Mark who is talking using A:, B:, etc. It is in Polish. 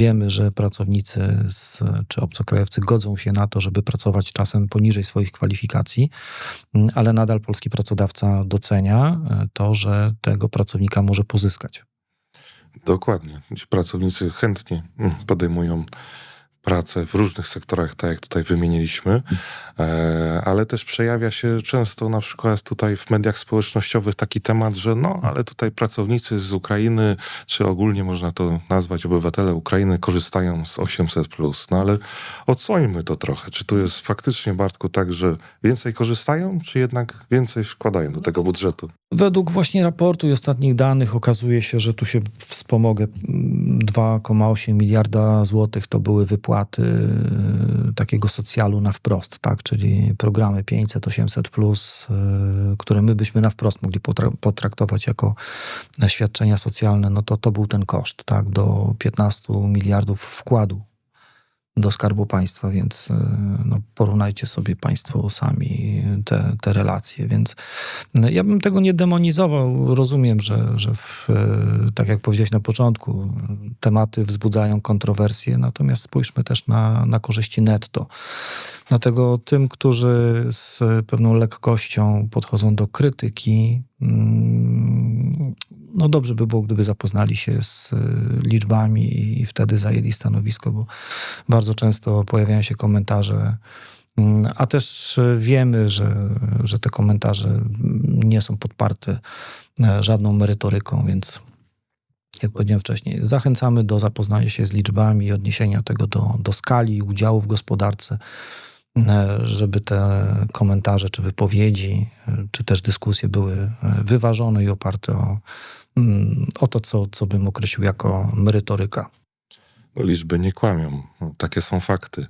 A: Wiemy, że pracownicy z, czy obcokrajowcy godzą się na to, żeby pracować czasem poniżej swoich kwalifikacji, m, ale nadal polski pracodawca docenia e, to, że tego pracownika może pozyskać.
B: Dokładnie. Ci pracownicy chętnie mm, podejmują pracę w różnych sektorach, tak jak tutaj wymieniliśmy, e, ale też przejawia się często na przykład tutaj w mediach społecznościowych taki temat, że no, ale tutaj pracownicy z Ukrainy, czy ogólnie można to nazwać obywatele Ukrainy, korzystają z 800+. No ale odsłońmy to trochę. Czy tu jest faktycznie, Bartku, tak, że więcej korzystają, czy jednak więcej wkładają do tego budżetu?
A: Według właśnie raportu i ostatnich danych okazuje się, że tu się wspomogę. mm, 2,8 miliarda złotych to były wypłaty e, takiego socjalu na wprost, tak? czyli programy 500, 800, plus, e, które my byśmy na wprost mogli potra- potraktować jako świadczenia socjalne. No to to był ten koszt, tak? do 15 miliardów wkładu do Skarbu Państwa, więc e, no, porównajcie sobie Państwo sami te, te relacje. Więc no, ja bym tego nie demonizował. Rozumiem, że, że w, e, tak jak powiedziałeś na początku, tematy wzbudzają kontrowersje, natomiast spójrzmy też na, na korzyści netto. Dlatego tym, którzy z pewną lekkością podchodzą do krytyki, mm, no dobrze by było, gdyby zapoznali się z e, liczbami i wtedy zajęli stanowisko, bo bardzo często pojawiają się komentarze, mm, a też e, wiemy, że, że te komentarze mm, nie są podparte e, żadną merytoryką, więc jak powiedziałem wcześniej, zachęcamy do zapoznania się z liczbami i odniesienia tego do, do skali udziału w gospodarce, żeby te komentarze czy wypowiedzi, e, czy też dyskusje były e, wyważone i oparte o, mm, o to, co, co bym określił jako merytoryka.
B: Liczby nie kłamią. No, takie są fakty.